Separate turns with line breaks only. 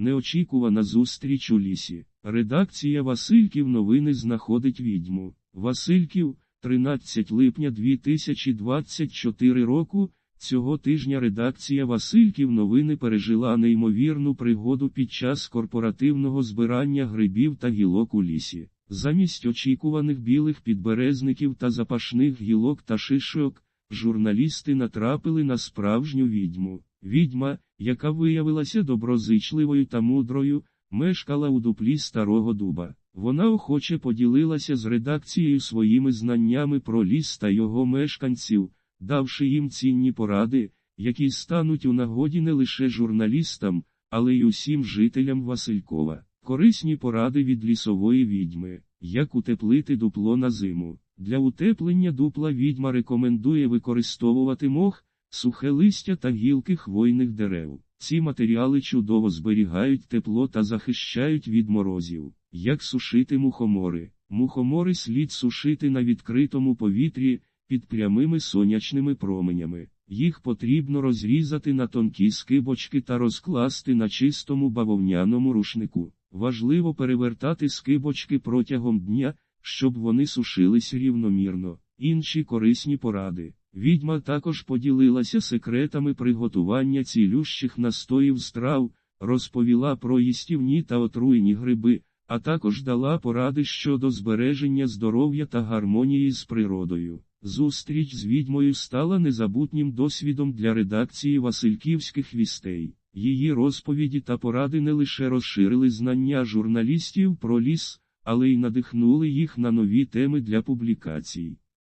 Неочікувана зустріч у лісі. Редакція Васильків новини знаходить відьму. Васильків, 13 липня 2024 року. Цього тижня редакція Васильків новини пережила неймовірну пригоду під час корпоративного збирання грибів та гілок у лісі. Замість очікуваних білих підберезників та запашних гілок та шишок, журналісти натрапили на справжню відьму. Відьма, яка виявилася доброзичливою та мудрою, мешкала у дуплі старого дуба. Вона охоче поділилася з редакцією своїми знаннями про ліс та його мешканців, давши їм цінні поради, які стануть у нагоді не лише журналістам, але й усім жителям Василькова. Корисні поради від лісової відьми, як утеплити дупло на зиму. Для утеплення дупла відьма рекомендує використовувати мох, сухе листя та гілки хвойних дерев. Ці матеріали чудово зберігають тепло та захищають від морозів. Як сушити мухомори? Мухомори слід сушити на відкритому повітрі, під прямими сонячними променями. Їх потрібно розрізати на тонкі скибочки та розкласти на чистому бавовняному рушнику. Важливо перевертати скибочки протягом дня, щоб вони сушились рівномірно. Інші корисні поради. Відьма також поділилася секретами приготування цілющих настоїв страв, розповіла про їстівні та отруйні гриби, а також дала поради щодо збереження здоров'я та гармонії з природою. Зустріч з відьмою стала незабутнім досвідом для редакції Васильківських вістей. Її розповіді та поради не лише розширили знання журналістів про ліс, але й надихнули їх на нові теми для публікацій.